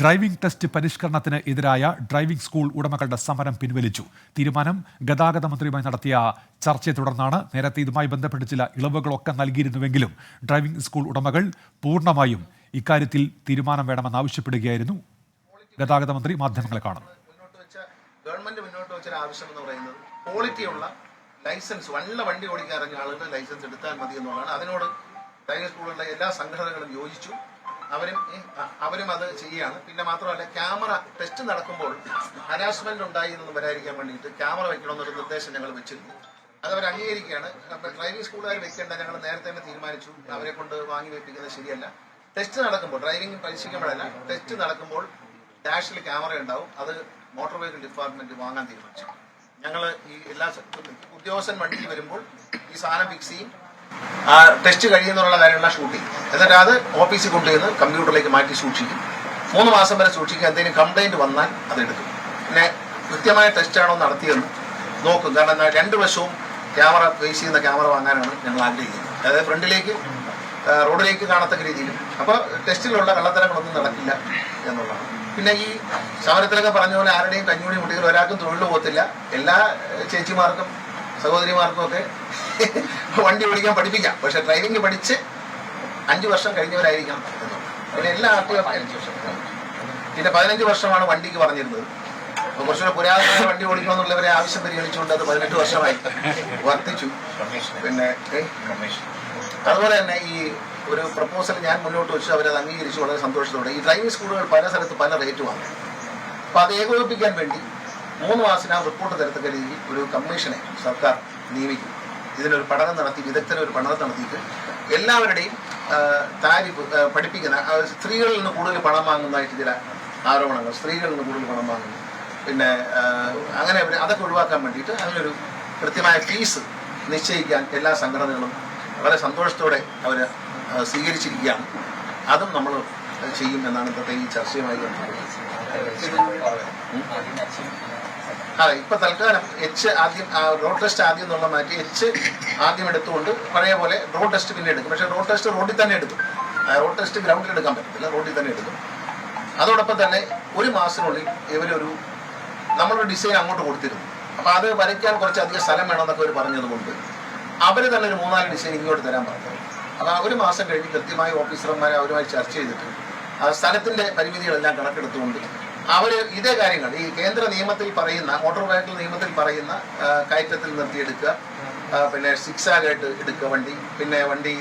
Driving test പരിഷ്കരണത്തിന് എതിരായ driving school ഉടമകളുടെ സമരം പിൻവലിച്ചു. തീരുമാനം ഗതാഗത മന്ത്രിയുമായി നടത്തിയ ചർച്ചയെ തുടർന്നാണ് നേരത്തെ ഇതുമായി ബന്ധപ്പെട്ട് ചില ഇളവുകളൊക്കെ നൽകിയിരുന്നുവെങ്കിലും ഡ്രൈവിംഗ് സ്കൂൾ ഉടമകൾ പൂർണമായും ഇക്കാര്യത്തിൽ തീരുമാനം വേണമെന്ന് ആവശ്യപ്പെടുകയായിരുന്നു. ഗതാഗത മന്ത്രി മാധ്യമങ്ങളെ കാണുന്നു. ഗവൺമെന്റ് മുന്നോട്ട് വെച്ച ആവശ്യം എന്ന് പറയുന്നത് ക്വാളിറ്റിയുള്ള ലൈസൻസ് വല്ല വണ്ടി ഓടിക്കാൻ ഇറങ്ങിയ ആളുകളുടെ ലൈസൻസ് എടുത്താൽ മതി എന്നുള്ളതാണ്. അതിനോട് ഡ്രൈവിംഗ് സ്കൂളുകളുടെ എല്ലാ സംഘടനകളും യോജിച്ചു. അവരും അവരും അത് ചെയ്യുകയാണ്. പിന്നെ മാത്രമല്ല ക്യാമറ ടെസ്റ്റ് നടക്കുമ്പോൾ ഹരാസ്മെന്റ് ഉണ്ടായി എന്ന് വരാതിരിക്കാൻ വേണ്ടിയിട്ട് ക്യാമറ വെക്കണമെന്നൊരു നിർദ്ദേശം ഞങ്ങൾ വെച്ചിരുന്നു. അത് അവർ അംഗീകരിക്കുകയാണ്. ഡ്രൈവിംഗ് സ്കൂളുകാർ വെക്കേണ്ട ഞങ്ങൾ നേരത്തെ തന്നെ തീരുമാനിച്ചു. അവരെ കൊണ്ട് വാങ്ങി വെപ്പിക്കുന്നത് ശരിയല്ല. ടെസ്റ്റ് നടക്കുമ്പോൾ ഡ്രൈവിംഗ് പരിശീലിക്കുമ്പോഴല്ല ടെസ്റ്റ് നടക്കുമ്പോൾ ഡാഷിൽ ക്യാമറ ഉണ്ടാവും. അത് മോട്ടോർ വെഹിക്കിൾ ഡിപ്പാർട്ട്മെന്റ് വാങ്ങാൻ തീരുമാനിച്ചു. ഞങ്ങൾ ഈ എല്ലാ ഉദ്യോഗസ്ഥൻ വണ്ടിയിൽ വരുമ്പോൾ ഈ സാധനം ഫിക്സ് ചെയ്യും. ആ ടെസ്റ്റ് കഴിയുന്നുള്ള കാര്യങ്ങളെല്ലാം ഷൂട്ട് ചെയ്യും എന്നിട്ട് അത് ഓഫീസിൽ കൊണ്ടുവന്ന് കമ്പ്യൂട്ടറിലേക്ക് മാറ്റി സൂക്ഷിക്കും. മൂന്ന് മാസം വരെ സൂക്ഷിക്കുക. എന്തെങ്കിലും കംപ്ലൈന്റ് വന്നാൽ അത് എടുക്കും. പിന്നെ കൃത്യമായ ടെസ്റ്റ് ആണോ നടത്തിയെന്ന് നോക്കും. കാരണം രണ്ട് വശവും ക്യാമറ ഫേസ് ചെയ്യുന്ന ക്യാമറ വാങ്ങാനാണ് ഞങ്ങൾ ആഗ്രഹിക്കുന്നത്. അതായത് ഫ്രണ്ടിലേക്ക് റോഡിലേക്ക് കാണത്തക്ക രീതിയിലും അപ്പോൾ ടെസ്റ്റിലുള്ള കള്ളത്തരങ്ങളൊന്നും നടക്കില്ല എന്നുള്ളതാണ്. പിന്നെ ഈ സമരത്തിലൊക്കെ പറഞ്ഞ പോലെ ആരുടെയും കഞ്ഞൂടി മുട്ടികൾ ഒരാൾക്കും തൊഴിൽ പോകത്തില്ല. എല്ലാ ചേച്ചിമാർക്കും സഹോദരിമാർക്കും ഒക്കെ വണ്ടി ഓടിക്കാൻ പഠിപ്പിക്കാം. പക്ഷെ ഡ്രൈവിംഗ് പഠിച്ച് അഞ്ച് വർഷം കഴിഞ്ഞവരായിരിക്കണം. പിന്നെ എല്ലാ ആർക്കും പതിനഞ്ച് വർഷം പിന്നെ പതിനഞ്ച് വർഷമാണ് വണ്ടിക്ക് പറഞ്ഞിരുന്നത്. അപ്പൊ കുറച്ചുകൂടെ പുരാതനമായ വണ്ടി ഓടിക്കണമെന്നുള്ളവരെ ആവശ്യം പരിഗണിച്ചുകൊണ്ട് അത് പതിനെട്ട് വർഷമായി വർദ്ധിച്ചു. പിന്നെ അതുപോലെ തന്നെ ഈ ഒരു പ്രപ്പോസൽ ഞാൻ മുന്നോട്ട് വെച്ചു. അവരത് അംഗീകരിച്ചു. വളരെ സന്തോഷത്തോടെ. ഈ ഡ്രൈവിംഗ് സ്കൂളുകൾ പല സ്ഥലത്ത് പല റേറ്റ് വാങ്ങും അപ്പൊ അത് ഏകോപിപ്പിക്കാൻ വേണ്ടി മൂന്ന് മാസത്തിനകം റിപ്പോർട്ട് തരത്തക്ക രീതിയിൽ ഒരു കമ്മീഷനെ സർക്കാർ നിയമിക്കും. ഇതിനൊരു പഠനം നടത്തി വിദഗ്ധന ഒരു പഠനം നടത്തിയിട്ട് എല്ലാവരുടെയും താരി താരിഫ് പഠിപ്പിക്കുന്ന സ്ത്രീകളിൽ നിന്ന് കൂടുതൽ പണം വാങ്ങുന്നതായിട്ട് ചില ആരോപണങ്ങൾ സ്ത്രീകളിൽ നിന്ന് കൂടുതൽ പണം വാങ്ങുന്നു. പിന്നെ അങ്ങനെ അതൊക്കെ ഒഴിവാക്കാൻ വേണ്ടിയിട്ട് അതിനൊരു കൃത്യമായ ഫീസ് നിശ്ചയിക്കാൻ എല്ലാ സംഘടനകളും വളരെ സന്തോഷത്തോടെ അവർ സ്വീകരിച്ചിരിക്കുകയാണ്. അതും നമ്മൾ ചെയ്യും എന്നാണ് ഇന്നത്തെ ഈ ചർച്ചയുമായി ബന്ധപ്പെട്ട്. അതെ ഇപ്പൊ തൽക്കാലം എച്ച് ആദ്യം റോഡ് ടെസ്റ്റ് ആദ്യം എന്നുള്ള മാറ്റി എച്ച് ആദ്യം എടുത്തുകൊണ്ട് പഴയ പോലെ റോഡ് ടെസ്റ്റ് പിന്നെ എടുക്കും. പക്ഷെ റോഡ് ടെസ്റ്റ് റോഡിൽ തന്നെ എടുക്കും. റോഡ് ടെസ്റ്റ് ഗ്രൗണ്ടിൽ എടുക്കാൻ പറ്റത്തില്ല റോഡിൽ തന്നെ എടുക്കും. അതോടൊപ്പം തന്നെ ഒരു മാസത്തിനുള്ളിൽ ഇവരൊരു നമ്മളൊരു ഡിസൈൻ അങ്ങോട്ട് കൊടുത്തിരുന്നു. അപ്പൊ അത് വരയ്ക്കാൻ കുറച്ച് അധികം സ്ഥലം വേണമെന്നൊക്കെ അവർ പറഞ്ഞതുകൊണ്ട് അവർ തന്നെ ഒരു മൂന്നാൽ ഡിസൈൻ ഇങ്ങോട്ട് തരാൻ പറഞ്ഞു. അപ്പൊ ആ ഒരു മാസം കഴിഞ്ഞ് കൃത്യമായി ഓഫീസർമാരെ അവരുമായി ചർച്ച ചെയ്തിട്ട് ആ സ്ഥലത്തിന്റെ പരിമിതികളെല്ലാം കണക്കെടുത്തുകൊണ്ട് അവർ ഇതേ കാര്യങ്ങൾ. ഈ കേന്ദ്ര നിയമത്തിൽ പറയുന്ന മോട്ടോർ വെഹിക്കിൾ നിയമത്തിൽ പറയുന്ന കയറ്റത്തിൽ നിർത്തിയെടുക്കുക. പിന്നെ സിക്സ് ആയിട്ട് എടുക്കുക വണ്ടി. പിന്നെ വണ്ടി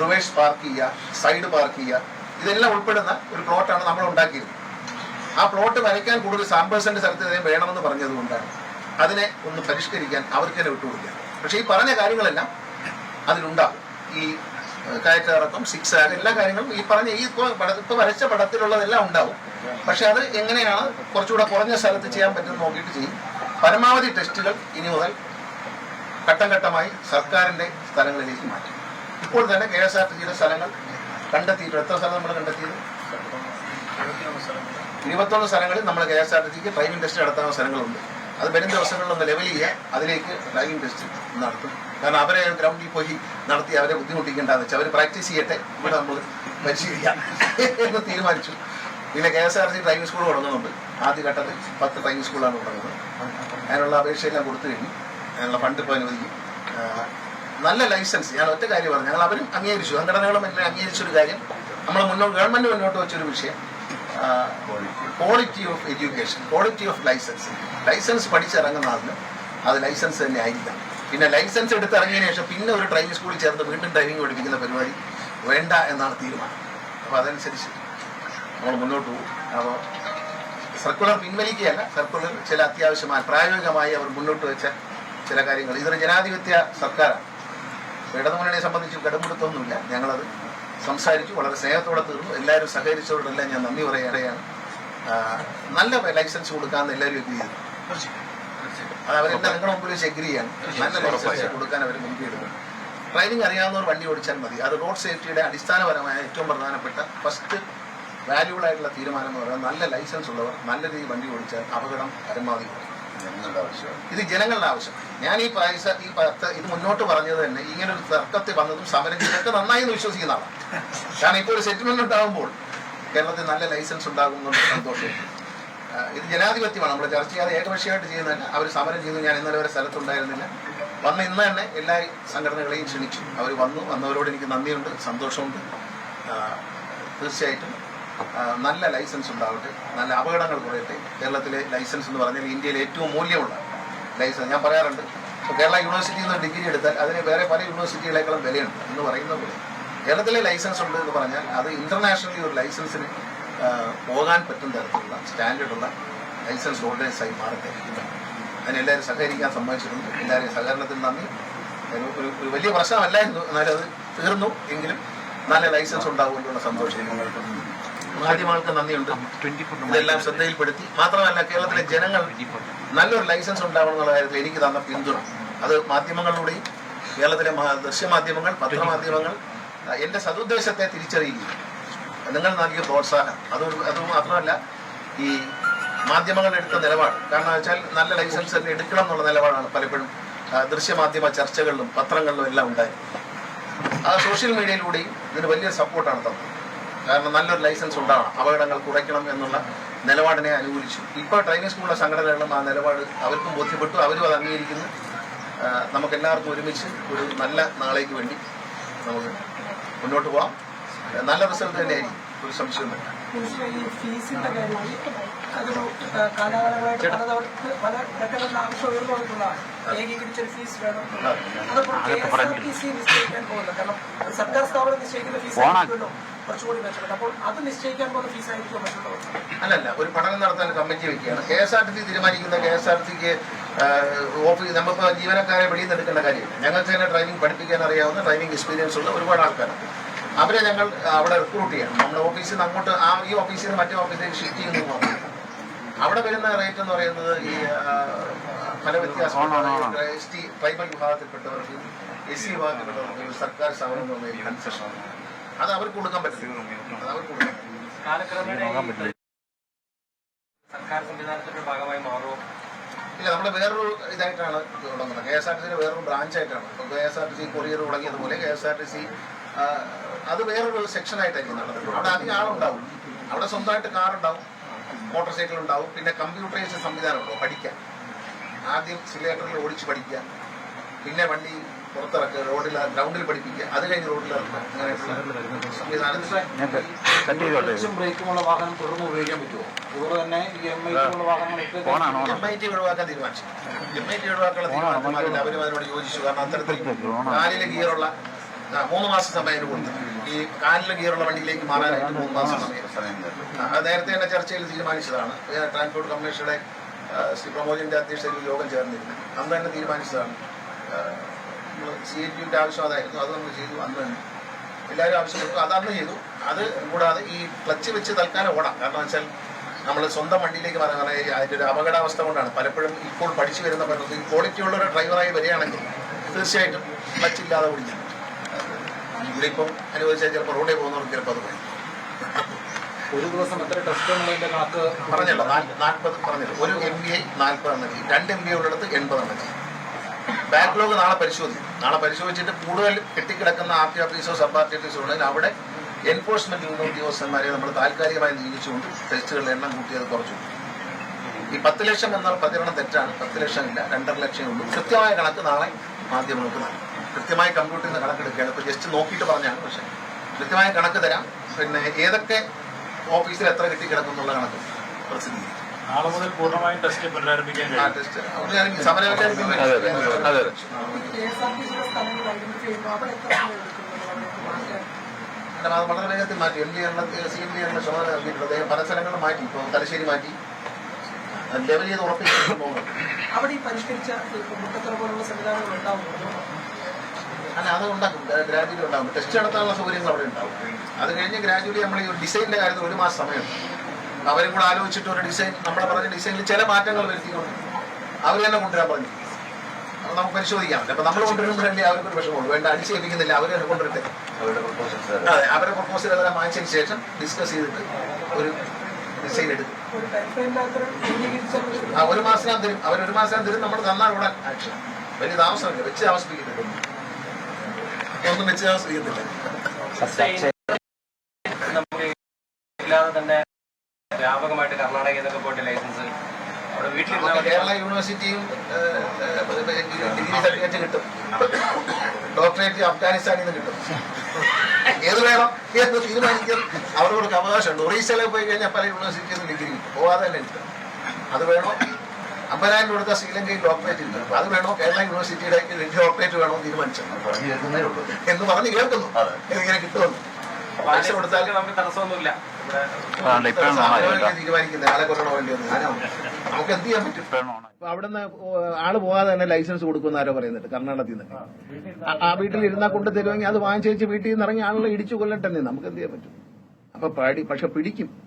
റിവേഴ്സ് പാർക്ക് ചെയ്യുക സൈഡ് പാർക്ക് ചെയ്യുക. ഇതെല്ലാം ഉൾപ്പെടുന്ന ഒരു പ്ലോട്ടാണ് നമ്മൾ ഉണ്ടാക്കിയിരുന്നത് ആ പ്ലോട്ട് വരയ്ക്കാൻ കൂടുതൽ സാമ്പിൾസിന്റെ സ്ഥലത്ത് ഇതിനെ വേണമെന്ന് പറഞ്ഞതുകൊണ്ടാണ് അതിനെ ഒന്ന് പരിഷ്കരിക്കാൻ അവർക്ക് തന്നെ വിട്ടുകൊടുക്കുക. പക്ഷേ ഈ പറഞ്ഞ കാര്യങ്ങളെല്ലാം അതിലുണ്ടാകും. ഈ കയറ്റിറക്കം സിക്സ് ആഗ് എല്ലാ കാര്യങ്ങളും ഈ പറഞ്ഞ ഈ ഇപ്പോൾ വരച്ച പടത്തിലുള്ളതെല്ലാം ഉണ്ടാവും പക്ഷെ അത് എങ്ങനെയാണ് കുറച്ചുകൂടെ കുറഞ്ഞ സ്ഥലത്ത് ചെയ്യാൻ പറ്റുന്ന നോക്കിയിട്ട് ചെയ്യും. പരമാവധി ടെസ്റ്റുകൾ ഇനി മുതൽ ഘട്ടം ഘട്ടമായി സർക്കാരിന്റെ സ്ഥലങ്ങളിലേക്ക് മാറ്റും. ഇപ്പോൾ തന്നെ കെ എസ് ആർ ടി സിയുടെ സ്ഥലങ്ങൾ കണ്ടെത്തിയിട്ടുണ്ട്. എത്ര സ്ഥലം നമ്മൾ കണ്ടെത്തിയത്? ഇരുപത്തൊന്ന് സ്ഥലങ്ങളിൽ നമ്മൾ കെ എസ് ആർ ടി സിക്ക് ഡ്രൈവിംഗ് ടെസ്റ്റ് നടത്താവുന്ന സ്ഥലങ്ങളുണ്ട്. അത് വരും ദിവസങ്ങളിൽ ഒന്ന് ലെവൽ ചെയ്യുക അതിലേക്ക് ഡ്രൈവിംഗ് ടെസ്റ്റ് നടത്തും. കാരണം അവരെ ഗ്രൗണ്ടിൽ പോയി നടത്തി അവരെ ബുദ്ധിമുട്ടിക്കേണ്ടെന്ന് വെച്ചാൽ അവർ പ്രാക്ടീസ് ചെയ്യട്ടെ. ഇവിടെ നമ്മൾ പരിശീലിക്കാം എന്ന് തീരുമാനിച്ചു. പിന്നെ K S R C driving school തുടങ്ങുന്നുണ്ട്. ആദ്യഘട്ടത്തിൽ പത്ത് ഡ്രൈവിംഗ് സ്കൂളാണ് തുടങ്ങുന്നത്. അതിനുള്ള അപേക്ഷയെല്ലാം കൊടുത്തു കഴിഞ്ഞു. അതിനുള്ള ഫണ്ട് ഇപ്പോൾ അനുവദിക്കും. നല്ല ലൈസൻസ് ഞാൻ ഒറ്റ കാര്യം പറഞ്ഞു. ഞങ്ങൾ അവരും അംഗീകരിച്ചു. സംഘടനകളും എല്ലാം അംഗീകരിച്ചൊരു കാര്യം. നമ്മൾ മുന്നോട്ട് ഗവൺമെന്റ് മുന്നോട്ട് വെച്ചൊരു വിഷയം. Quality of education quality of licence licence പഠിച്ചിറങ്ങുന്ന ആളിന് അത് ലൈസൻസ് തന്നെ ആയിരിക്കാം. പിന്നെ ലൈസൻസ് എടുത്ത് ഇറങ്ങിയതിനു ശേഷം പിന്നെ ഒരു ഡ്രൈവിംഗ് സ്കൂളിൽ ചേർന്ന് വീണ്ടും ഡ്രൈവിംഗ് പഠിപ്പിക്കുന്ന പരിപാടി വേണ്ട എന്നാണ് തീരുമാനം. അപ്പോൾ അതനുസരിച്ച് നമ്മൾ മുന്നോട്ട് പോകും. അപ്പോൾ സർക്കുലർ പിൻവലിക്കുകയല്ല സർക്കുലർ ചില അത്യാവശ്യമായ പ്രായോഗികമായി അവർ മുന്നോട്ട് വെച്ച ചില കാര്യങ്ങൾ. ഇതൊരു ജനാധിപത്യ സർക്കാരാണ്. ഇടതുമുന്നണിയെ സംബന്ധിച്ച് കടുംപിടുത്തമൊന്നുമില്ല. ഞങ്ങളത് സംസാരിച്ചു വളരെ സ്നേഹത്തോടെ തീർന്നു. എല്ലാവരും സഹകരിച്ചവരോടെല്ലാം ഞാൻ നന്ദി പറയുകയാണ്. നല്ല ലൈസൻസ് കൊടുക്കാമെന്ന് എല്ലാവരും എഗ്രി ചെയ്തു. അത് അവരെല്ലാം നിങ്ങളുടെ മുമ്പിൽ വെച്ച് എഗ്രി ചെയ്യാണ്. നല്ല ലൈസൻസ് കൊടുക്കാൻ അവർ മുൻകൈ എടുക്കും. ഡ്രൈവിംഗ് അറിയാവുന്നവർ വണ്ടി ഓടിച്ചാൽ മതി. അത് റോഡ് സേഫ്റ്റിയുടെ അടിസ്ഥാനപരമായ ഏറ്റവും പ്രധാനപ്പെട്ട ഫസ്റ്റ് വാല്യൂബിൾ ആയിട്ടുള്ള തീരുമാനം എന്ന് പറയുന്നത് നല്ല ലൈസൻസ് ഉള്ളവർ നല്ല രീതിയിൽ വണ്ടി ഓടിച്ചാൽ അപകടം പരമാവധി. ഇത് ജനങ്ങളുടെ ആവശ്യം. ഞാൻ ഈ പൈസ ഈ പത്ത് ഇത് മുന്നോട്ട് പറഞ്ഞത് തന്നെ ഇങ്ങനെ ഒരു തർക്കത്തിൽ വന്നതും സമരം ചെയ്തൊക്കെ നന്നായി എന്ന് വിശ്വസിക്കുന്ന ആളാണ് കാരണം ഇപ്പോൾ ഒരു സെറ്റിൽമെന്റ് ഉണ്ടാകുമ്പോൾ കേരളത്തിൽ നല്ല ലൈസൻസ് ഉണ്ടാകുന്നുണ്ട് സന്തോഷമുണ്ട് ഇത് ജനാധിപത്യമാണ്. നമ്മൾ ചർച്ച ചെയ്യാതെ ഏകപക്ഷീയമായിട്ട് ചെയ്യുന്നതല്ല. അവർ സമരം ചെയ്തു. ഞാൻ ഇന്നലെ വരെ സ്ഥലത്തുണ്ടായിരുന്നില്ല. വന്ന് ഇന്ന് തന്നെ എല്ലാ സംഘടനകളെയും ക്ഷണിച്ചു. അവർ വന്നു. വന്നവരോട് എനിക്ക് നന്ദിയുണ്ട് സന്തോഷമുണ്ട്. തീർച്ചയായിട്ടും നല്ല ലൈസൻസ് ഉണ്ടാവട്ടെ. നല്ല അപകടങ്ങൾ കുറയട്ടെ. കേരളത്തിലെ ലൈസൻസ് എന്ന് പറഞ്ഞാൽ ഇന്ത്യയിലെ ഏറ്റവും മൂല്യമുള്ള ലൈസൻസ്. ഞാൻ പറയാറുണ്ട് കേരള യൂണിവേഴ്സിറ്റിയിൽ നിന്ന് ഡിഗ്രി എടുത്താൽ അതിന് വേറെ പല യൂണിവേഴ്സിറ്റികളെക്കാളും വിലയുണ്ട് എന്ന് പറയുന്ന പോലെ. കേരളത്തിലെ ലൈസൻസ് ഉണ്ട് എന്ന് പറഞ്ഞാൽ അത് ഇന്റർനാഷണലി ഒരു ലൈസൻസിന് പോകാൻ പറ്റുന്ന തരത്തിലുള്ള സ്റ്റാൻഡേർഡുള്ള ലൈസൻസ് ഹോൾഡേഴ്സായി മാറട്ടെ അതിന് എല്ലാവരും സഹകരിക്കാൻ സമ്മതിച്ചിട്ടുണ്ട്. എല്ലാവരെയും സഹകരണത്തിന് നന്ദി. ഒരു- ഒരു വലിയ പ്രശ്നമല്ലായിരുന്നു. എന്നാലും അത് തീർന്നു. എങ്കിലും നല്ല ലൈസൻസ് ഉണ്ടാകുമെന്നുള്ള സന്തോഷം മാധ്യമങ്ങൾക്ക് നന്ദിയുണ്ട്. ഇതെല്ലാം ശ്രദ്ധയിൽപ്പെടുത്തി. മാത്രമല്ല കേരളത്തിലെ ജനങ്ങൾ നല്ലൊരു ലൈസൻസ് ഉണ്ടാവണം എന്നുള്ള കാര്യത്തിൽ എനിക്ക് തന്ന പിന്തുണ. അത് മാധ്യമങ്ങളിലൂടെയും കേരളത്തിലെ ദൃശ്യമാധ്യമങ്ങൾ പത്രമാധ്യമങ്ങൾ എന്റെ സതുദ്ദേശത്തെ തിരിച്ചറിയുകയും നിങ്ങൾ നൽകിയ പ്രോത്സാഹനം. അത് അത് മാത്രമല്ല ഈ മാധ്യമങ്ങൾ എടുത്ത നിലപാട്. കാരണം വെച്ചാൽ നല്ല ലൈസൻസ് തന്നെ എടുക്കണം എന്നുള്ള നിലപാടാണ് പലപ്പോഴും ദൃശ്യമാധ്യമ ചർച്ചകളിലും പത്രങ്ങളിലും എല്ലാം ഉണ്ടായത്. ആ സോഷ്യൽ മീഡിയയിലൂടെയും ഇതിന് വലിയ സപ്പോർട്ടാണ് തന്നത്. കാരണം നല്ലൊരു ലൈസൻസ് ഉണ്ടാവണം അപകടങ്ങൾ കുറയ്ക്കണം എന്നുള്ള നിലപാടിനെ അനുകൂലിച്ചു. ഇപ്പോൾ ഡ്രൈവിംഗ് സ്കൂളിലെ സംഘടനകളും ആ നിലപാട് അവർക്കും ബോധ്യപ്പെട്ടു അവരും അത് അംഗീകരിക്കുന്നു. നമുക്കെല്ലാവർക്കും ഒരുമിച്ച് ഒരു നല്ല നാളേക്ക് വേണ്ടി നമുക്ക് മുന്നോട്ട് പോവാം നല്ല റിസൾട്ട് തന്നെയായിരിക്കും ഒരു സംശയവുമില്ല ഈ ഫീസിന്റെ കാര്യത്തിൽ അതൊരു ഏഹ്, കാലാകാലങ്ങളായിട്ട് പല ഘട്ടങ്ങളിൽ ആവശ്യം ഉയർന്നു വന്നിട്ടുള്ളതാണ് ഫീസ് വേണം. അതപ്പോൾ K S R T C നിശ്ചയിക്കാൻ പോകുന്നത് കാരണം സർക്കാർ സ്ഥാപനം നിശ്ചയിക്കുന്ന ഫീസ് കുറച്ചുകൂടി മെച്ചപ്പെട്ട. അപ്പോൾ അത് നിശ്ചയിക്കാൻ പോകുന്ന ഫീസ് ആയിരിക്കും മറ്റുള്ളവർ അല്ലല്ല ഒരു പഠനം നടത്താൻ കമ്മിറ്റി വെക്കുകയാണ്. K S R T C തീരുമാനിക്കുന്ന കെ എസ് ആർ ടിക്ക് ഓഫീസ് നമുക്ക് ജീവനക്കാരെ വെളിയിൽ നിന്ന് എടുക്കേണ്ട കാര്യമില്ല ഞങ്ങൾക്ക് തന്നെ ഡ്രൈവിംഗ് പഠിപ്പിക്കാൻ അറിയാവുന്ന ഡ്രൈവിംഗ് എക്സ്പീരിയൻസ് ഉള്ള ഒരുപാട് ആൾക്കാരുണ്ട്. അവരെ ഞങ്ങൾ അവിടെ റിക്രൂട്ട് ചെയ്യണം. നമ്മുടെ ഓഫീസിൽ നിന്ന് അങ്ങോട്ട് ആ ഈ ഓഫീസിൽ നിന്ന് മറ്റേ ഓഫീസിലേക്ക് ഷിഫ്റ്റ് ചെയ്യുന്നു അവിടെ വരുന്ന റേറ്റ് എന്ന് പറയുന്നത് ഈ പല വ്യത്യാസമുള്ള എസ് ടി ട്രൈബൽ വിഭാഗത്തിൽപ്പെട്ടവർക്ക് എസ് സി വിഭാഗത്തിൽപ്പെട്ടവർക്ക് സർക്കാർ സ്ഥാപനം കൺസെഷൻ അത് അവർക്ക് കൊടുക്കാൻ പറ്റില്ല അത് അവർക്ക് കൊടുക്കാൻ സർക്കാർ സംവിധാനത്തിന്റെ ഭാഗമായി മാറുമോ? ഇല്ല നമ്മൾ വേറൊരു ഇതായിട്ടാണ് തുടങ്ങുന്നത് കെ എസ് ആർ ടി സിയുടെ വേറൊരു ബ്രാഞ്ചായിട്ടാണ്. ഇപ്പോൾ K S R T C courier തുടങ്ങിയതുപോലെ K S R T C അത് വേറൊരു സെക്ഷനായിട്ടായിരിക്കും നടത്തുന്നത് അവിടെ അധികം ആളുണ്ടാവും. അവിടെ സ്വന്തമായിട്ട് കാർ ഉണ്ടാവും മോട്ടോർ സൈക്കിൾ ഉണ്ടാവും പിന്നെ കമ്പ്യൂട്ടറൈസ് സംവിധാനം ഉണ്ടാവും പഠിക്കാൻ. ആദ്യം സിലേറ്ററിൽ ഓടിച്ച് പഠിക്കുക. പിന്നെ വണ്ടി പുറത്തിറക്കുക റോഡിൽ ഗ്രൗണ്ടിൽ പഠിപ്പിക്കുക. അത് കഴിഞ്ഞ് റോഡിൽ ഇറക്കുക ക്ലച്ചും ബ്രേക്കുമുള്ള വാഹനം തുടർന്ന് ഉപയോഗിക്കാൻ പറ്റുമോ? അതുപോലെ തന്നെ ഈ എം ഐക്കുള്ള വാഹനങ്ങളൊക്കെ എം ഐ ടി ഒഴിവാക്കാൻ തീരുമാനിച്ചു. എം ഐ ടി ഒഴിവാക്കാനുള്ള തീരുമാനത്തിൽ അവരും അതിനോട് യോജിച്ചു. കാരണം അത്തരത്തിൽ കാലിലെ ഗിയറുള്ള മൂന്ന് മാസം സമയം കൊടുത്തു. ഈ കാലിലെ ഗിയറുള്ള വണ്ടിയിലേക്ക് മാറാനായിട്ട് മൂന്ന് മാസം സമയം. അത് നേരത്തെ തന്നെ ചർച്ചയിൽ തീരുമാനിച്ചതാണ്. ട്രാൻസ്പോർട്ട് കമ്മീഷന്റെ ശ്രീ പ്രമോദിന്റെ അധ്യക്ഷതയിൽ യോഗം ചേർന്നിരുന്നു. അന്ന് തന്നെ തീരുമാനിച്ചതാണ്. സി എ ടിയുടെ ആവശ്യം അതായിരുന്നു അത് നമ്മൾ ചെയ്തു. അന്ന് തന്നെ. എല്ലാവരും ആവശ്യപ്പെട്ടു. അത് അന്ന് ചെയ്തു. അത് കൂടാതെ ഈ ക്ലച്ച് വെച്ച് തൽക്കാലം ഓടാം. കാരണം വെച്ചാൽ നമ്മൾ സ്വന്തം വണ്ടിയിലേക്ക് പറയാൻ അതിന്റെ ഒരു അപകടാവസ്ഥ കൊണ്ടാണ്. പലപ്പോഴും ഇപ്പോൾ പഠിച്ചു വരുന്ന പലർക്കും ക്വാളിറ്റി ഉള്ള ഒരു ഡ്രൈവറായി വരികയാണെങ്കിൽ തീർച്ചയായിട്ടും ക്ലച്ച് ഇല്ലാതെ ഓടിക്കാം ഇവിടെ ഇപ്പം അനുവദിച്ചാൽ ചിലപ്പോൾ റോഡിൽ പോകുന്നവർക്ക് ചിലപ്പോൾ അത് പറയും ഒരു ദിവസം എത്ര ടെസ്റ്റ് കണക്ക്? പറഞ്ഞല്ലോ. നാൽപ്പത് പറഞ്ഞല്ലോ. ഒരു എം ബി ഐ നാൽപ്പതെണ്ണം എണ്ണം രണ്ട് എം ബി ഐ ഉള്ളിടത്ത് എൺപതെണ്ണം ചെയ്യും ബാക്ക്ലോഗ് നാളെ പരിശോധിക്കും. നാളെ പരിശോധിച്ചിട്ട് കൂടുതൽ കെട്ടിക്കിടക്കുന്ന ആർ ടി ഓഫീസോ സബ് ആർ ടി ഓഫീസോ ഉണ്ടെങ്കിൽ അവിടെ എൻഫോഴ്സ്മെന്റ് ഉദ്യോഗസ്ഥന്മാരെ നമ്മൾ താൽക്കാലികമായി നിയമിച്ചുകൊണ്ട് ടെസ്റ്റുകളുടെ എണ്ണം കൂട്ടിയത് കുറച്ചു. ഈ പത്ത് ലക്ഷം എന്നാൽ പ്രതികരണം തെറ്റാണ്. പത്ത് ലക്ഷം ഇല്ല രണ്ടര ലക്ഷം ഉള്ളൂ. കൃത്യമായ കണക്ക് നാളെ മാധ്യമങ്ങൾക്ക് നൽകും. കൃത്യമായി കമ്പ്യൂട്ടറിൽ നിന്ന് കണക്കെടുക്കുകയാണ്. ഇപ്പൊ ജസ്റ്റ് നോക്കിയിട്ട് പറഞ്ഞാണ് പക്ഷെ. കൃത്യമായ കണക്ക് തരാം. പിന്നെ ഏതൊക്കെ ഓഫീസിൽ എത്ര കിട്ടിക്കിടക്കുന്നുള്ള കണക്ക്. പ്രസിദ്ധീകരിക്കും നാളെ മുതൽ പൂർണമായും ടെസ്റ്റ് പുനരാരംഭിക്കാൻ കഴിയും. കാരണം അത് വളരെ വേഗത്തിൽ മാറ്റി. എം ജി എണ്ണ സി എം ജി എണ്ണ ചുമതല നൽകിയിട്ടുണ്ട് അദ്ദേഹം പല സ്ഥലങ്ങളും മാറ്റി. ഇപ്പോൾ തലശ്ശേരി മാറ്റി. ലെവൽ ചെയ്ത് ഉറപ്പിച്ചു അവിടെ ഈ പരിഷ്കരിച്ച ഇപ്പൊ മുട്ടത്തറ പോലുള്ള സംവിധാനങ്ങൾ ഉണ്ടാവും അല്ല അത് ഉണ്ടാക്കും. ഗ്രാജുവലി ഉണ്ടാകും ടെസ്റ്റ് നടത്താനുള്ള സൗകര്യങ്ങൾ അവിടെ ഉണ്ടാവും. അത് കഴിഞ്ഞ് ഗ്രാജുവലി നമ്മൾ ഈ ഡിസൈനിന്റെ കാര്യത്തിൽ ഒരു മാസം സമയമുണ്ട് അവരും കൂടെ ആലോചിച്ചിട്ട് ഒരു ഡിസൈൻ നമ്മളെ പറഞ്ഞ ഡിസൈനിൽ ചില മാറ്റങ്ങൾ വരുത്തിക്കൊണ്ട് അവർ തന്നെ കൊണ്ടുവരാൻ പറഞ്ഞു. അപ്പൊ നമുക്ക് പരിശോധിക്കാം. അപ്പൊ നമ്മൾ കൊണ്ടുവരുമ്പോഴല്ലേ അവർക്ക് ഒരു വിഷമമുള്ളൂ. വേണ്ട അടിച്ചേൽപ്പിക്കുന്നില്ല അവർ തന്നെ കൊണ്ടുവരട്ടെ. അതെ അവരുടെ പ്രപ്പോസൽ എല്ലാം വാങ്ങിച്ചതിന് ശേഷം ഡിസ്കസ് ചെയ്തിട്ട് ഒരു ഡിസൈൻ എടുക്കും. ഒരു ടൈം ഫ്രെയിമിനകത്ത് ഏകീകരിച്ച ഒരു ആ ഒരു മാസം തരും. അവർ ഒരു മാസം തരും. നമ്മൾ തന്നാൽ ഉടൻ ആക്ഷൻ വലിയ താമസമില്ല വെച്ച് താമസിപ്പിക്കുന്നുണ്ട് ഒന്നും വെച്ച് താമസിക്കുന്നില്ല നമുക്ക് ഇല്ലാതെ തന്നെ വ്യാപകമായിട്ട് കർണാടകയിൽ നിന്നൊക്കെ പോയിട്ട് ലൈസൻസ് കേരള യൂണിവേഴ്സിറ്റിയും ഡിഗ്രി സർട്ടിഫിക്കറ്റ് കിട്ടും. ഡോക്ടറേറ്റ് അഫ്ഗാനിസ്ഥാനിൽ നിന്ന് കിട്ടും. ഏത് വേണം? എന്ന് തീരുമാനിക്കാൻ അവരോടൊക്കെ അവകാശമുണ്ട്. ഒറീസയിലേക്ക് പോയി കഴിഞ്ഞാൽ പല യൂണിവേഴ്സിറ്റിയിൽ നിന്ന് ഡിഗ്രി കിട്ടും. പോവാതെ തന്നെ കിട്ടും. അത് വേണോ? അമ്പതിനായിരം കൊടുത്ത ശ്രീലങ്കയിൽ ഡോക്ടറേറ്റ് ഉണ്ട്. അപ്പൊ അത് വേണോ? കേരള യൂണിവേഴ്സിറ്റിയുടെ ഡോക്ടറേറ്റ് വേണോ തീരുമാനിച്ചു. എന്ന് പറഞ്ഞു കേൾക്കുന്നു. ഇങ്ങനെ കിട്ടുമെന്ന്. പൈസ കൊടുത്താൽ നമുക്ക് തടസ്സമൊന്നുമില്ല. നമുക്ക് എന്ത് ചെയ്യാൻ പറ്റും? അപ്പൊ അവിടുന്ന് ആൾ പോകാതെ തന്നെ ലൈസൻസ് കൊടുക്കുമെന്ന് ആരോ പറയുന്നുണ്ട് കർണാടകത്തിൽ നിന്ന്. ആ- വീട്ടിൽ ഇരുന്നാൽ കൊണ്ട് തരുമെങ്കിൽ അത് വാങ്ങിച്ചേച്ച് വീട്ടിൽ നിന്ന് ഇറങ്ങി ആളുകളെ ഇടിച്ചു കൊല്ലട്ടെ നമുക്ക് എന്ത് ചെയ്യാൻ പറ്റും? അപ്പൊ പാടി പക്ഷെ പിടിക്കും.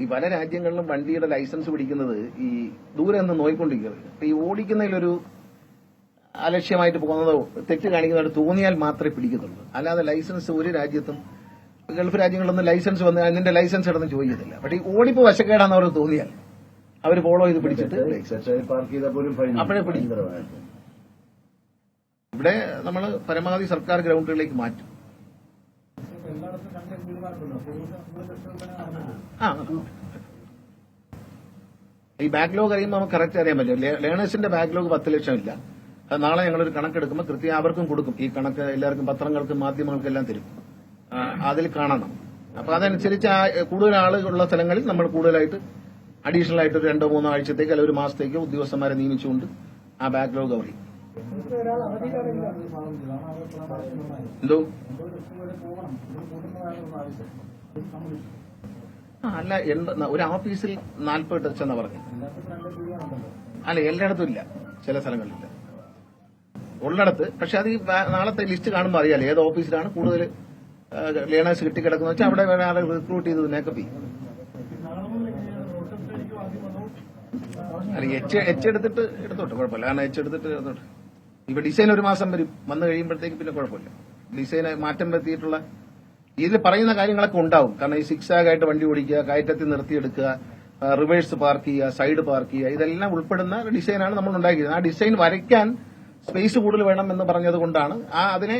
ഈ പല രാജ്യങ്ങളിലും വണ്ടിയുടെ ലൈസൻസ് പിടിക്കുന്നത് ഈ ദൂരെ നിന്ന് നോയിക്കൊണ്ടിരിക്കുന്നത് അപ്പൊ ഈ ഓടിക്കുന്നതിലൊരു അലക്ഷ്യമായിട്ട് പോകുന്നതോ തെറ്റ് കാണിക്കുന്നതോ തോന്നിയാൽ മാത്രമേ പിടിക്കുന്നുള്ളൂ അല്ലാതെ ലൈസൻസ് ഒരു രാജ്യത്തും ഗൾഫ് രാജ്യങ്ങളിലൊന്നും ലൈസൻസ് വന്ന് നിന്റെ ലൈസൻസ് ഇടന്ന് ചോദിക്കത്തില്ല. പക്ഷേ ഈ ഓടിപ്പോ വശക്കേടാന്ന് അവർ തോന്നിയാൽ അവർ ഫോളോ ചെയ്ത് പിടിച്ചിട്ട് അപ്പോഴേ പിടിക്കും. ഇവിടെ നമ്മൾ പരമാവധി സർക്കാർ ഗ്രൗണ്ടുകളിലേക്ക് മാറ്റും. ആ ഈ ബാക്ക്ലോഗ് അറിയുമ്പോൾ നമുക്ക് കറക്റ്റ് അറിയാൻ പറ്റും. ലേണേഴ്സിന്റെ ബാക്ക്ലോഗ് പത്ത് ലക്ഷം ഇല്ല. നാളെ ഞങ്ങളൊരു കണക്കെടുക്കുമ്പോൾ കൃത്യം അവർക്കും കൊടുക്കും. ഈ കണക്ക് എല്ലാവർക്കും പത്രങ്ങൾക്കും മാധ്യമങ്ങൾക്കും എല്ലാം തരും അതിൽ കാണണം. അപ്പൊ അതനുസരിച്ച് കൂടുതൽ ആളുകളുള്ള സ്ഥലങ്ങളിൽ നമ്മൾ കൂടുതലായിട്ട് അഡീഷണൽ ആയിട്ട് ഒരു രണ്ടോ മൂന്നോ ആഴ്ചത്തേക്ക് അല്ലെങ്കിൽ ഒരു മാസത്തേക്ക് ഉദ്യോഗസ്ഥന്മാരെ നിയമിച്ചുകൊണ്ട് ആ ബാക്ക്ലോഗ് ചെയ്യും എന്തോ? അല്ല ഒരു ഓഫീസിൽ നാൽപ്പത് ടച്ച് എന്നാ പറഞ്ഞു. അല്ല എല്ലായിടത്തും ഇല്ല. ചില സ്ഥലങ്ങളിലില്ല. ഉള്ളിടത്ത്. പക്ഷെ അത് ഈ നാളത്തെ ലിസ്റ്റ് കാണുമ്പോൾ അറിയാലോ ഏത് ഓഫീസിലാണ് കൂടുതൽ ലേണേഴ്സ് കിട്ടിക്കിടക്കുന്നത്. വെച്ചാൽ അവിടെ വേറെ ആളെ റിക്രൂട്ട് ചെയ്ത് മേക്കപ്പ് ചെയ്യും. അല്ല എച്ച് എച്ച് എടുത്തിട്ട് എടുത്തോട്ടെ? കുഴപ്പമില്ല. കാരണം എച്ച് എടുത്തിട്ട് എടുത്തോട്ടെ. ഇപ്പൊ ഡിസൈൻ ഒരു മാസം വരും. വന്നു കഴിയുമ്പോഴത്തേക്ക് പിന്നെ കുഴപ്പമില്ല. ഡിസൈൻ മാറ്റം വരുത്തിയിട്ടുള്ള ഇതിൽ പറയുന്ന കാര്യങ്ങളൊക്കെ ഉണ്ടാവും. കാരണം ഈ സിക്സ് ആയിട്ട് വണ്ടി ഓടിക്കുക കയറ്റത്തിൽ നിർത്തിയെടുക്കുക റിവേഴ്സ് പാർക്ക് ചെയ്യുക സൈഡ് പാർക്ക് ചെയ്യുക ഇതെല്ലാം ഉൾപ്പെടുന്ന ഡിസൈനാണ് നമ്മൾ ഉണ്ടാക്കിയത്. ആ ഡിസൈൻ വരയ്ക്കാൻ സ്പേസ് കൂടുതൽ വേണം എന്ന് പറഞ്ഞത് കൊണ്ടാണ്. ആ അതിനെ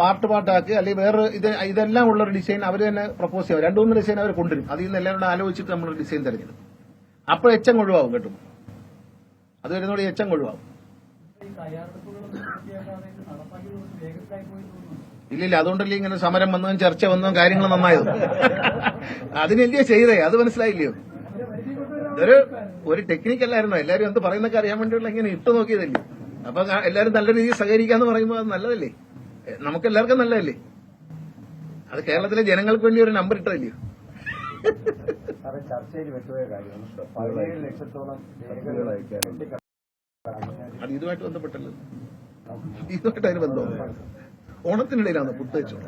പാർട്ട് പാർട്ടാക്കി അല്ലെങ്കിൽ വേറെ ഇത് ഇതെല്ലാം ഉള്ള ഒരു ഡിസൈൻ അവർ തന്നെ പ്രപ്പോസ് ചെയ്യാം. രണ്ടു മൂന്ന് ഡിസൈൻ അവർ കൊണ്ടുവരും. അതിൽ നിന്ന് എല്ലാം കൂടെ ആലോചിച്ചിട്ട് നമ്മൾ ഡിസൈൻ തിരഞ്ഞെടുക്കും. അപ്പോൾ എച്ചം കൊഴുവാകും കേട്ടോ. അത് വരുന്നോട് എച്ചം കൊഴുവാകും ഇല്ലില്ല അതുകൊണ്ടല്ലേ ഇങ്ങനെ സമരം വന്നതും ചർച്ച വന്നതും കാര്യങ്ങൾ നന്നായത്. അതിനല്ലേ ചെയ്തേ? അത് മനസ്സിലായില്ലയോ? ഇതൊരു ഒരു ടെക്നിക്കല്ലായിരുന്നോ എല്ലാവരും എന്ത് പറയുന്നൊക്കെ അറിയാൻ വേണ്ടിയുള്ള ഇങ്ങനെ ഇട്ടു നോക്കിയതല്ലേ? അപ്പൊ എല്ലാവരും എല്ലാരും നല്ല രീതിയിൽ സഹകരിക്കാന്ന് പറയുമ്പോൾ അത് നല്ലതല്ലേ? നമുക്ക് എല്ലാവർക്കും നല്ലതല്ലേ? അത് കേരളത്തിലെ ജനങ്ങൾക്ക് വേണ്ടി ഒരു നമ്പർ ഇട്ടതല്ലയോ ചർച്ചയിൽ വെച്ചുപോയ കാര്യം പതിനേഴ് ലക്ഷത്തോളം രേഖകൾ അത് ഇതുമായിട്ട് ബന്ധപ്പെട്ടല്ലോ. ഇതുമായിട്ട് അതിന് ബന്ധമാണ് ഓണത്തിനിടയിലാണ് പുട്ട് വെച്ചത്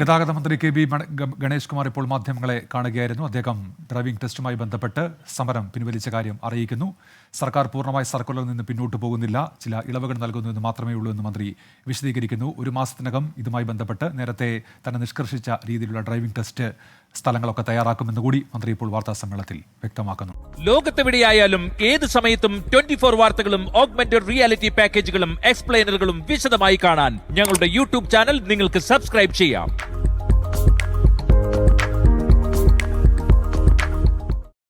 ഗതാഗത മന്ത്രി കെ ബി ഗണേഷ് കുമാർ ഇപ്പോൾ മാധ്യമങ്ങളെ കാണുകയായിരുന്നു. അദ്ദേഹം ഡ്രൈവിംഗ് ടെസ്റ്റുമായി ബന്ധപ്പെട്ട് സമരം പിൻവലിച്ച കാര്യം അറിയിക്കുന്നു. സർക്കാർ പൂർണമായി സർക്കുലറിൽ നിന്ന് പിന്നോട്ട് പോകുന്നില്ല. ചില ഇളവുകൾ നൽകുന്നു എന്ന് മാത്രമേ ഉള്ളൂ എന്ന് മന്ത്രി വിശദീകരിക്കുന്നു. ഒരു മാസത്തിനകം ഇതുമായി ബന്ധപ്പെട്ട് നേരത്തെ തന്നെ നിഷ്കർഷിച്ച രീതിയിലുള്ള ഡ്രൈവിംഗ് ടെസ്റ്റ് സ്ഥലങ്ങളൊക്കെ തയ്യാറാക്കുമെന്ന് കൂടി മന്ത്രി ഇപ്പോൾ വാർത്താ സമ്മേളനത്തിൽ വ്യക്തമാക്കുന്നു. ലോകത്തെവിടെയായാലും ഏത് സമയത്തും ട്വന്റി ഫോർ വാർത്തകളും ഓഗ്മെന്റഡ് റിയാലിറ്റി പാക്കേജുകളും എക്സ്പ്ലെയിനറുകളും വിശദമായി കാണാൻ ഞങ്ങളുടെ യൂട്യൂബ് ചാനൽ നിങ്ങൾക്ക് സബ്സ്ക്രൈബ് ചെയ്യാം.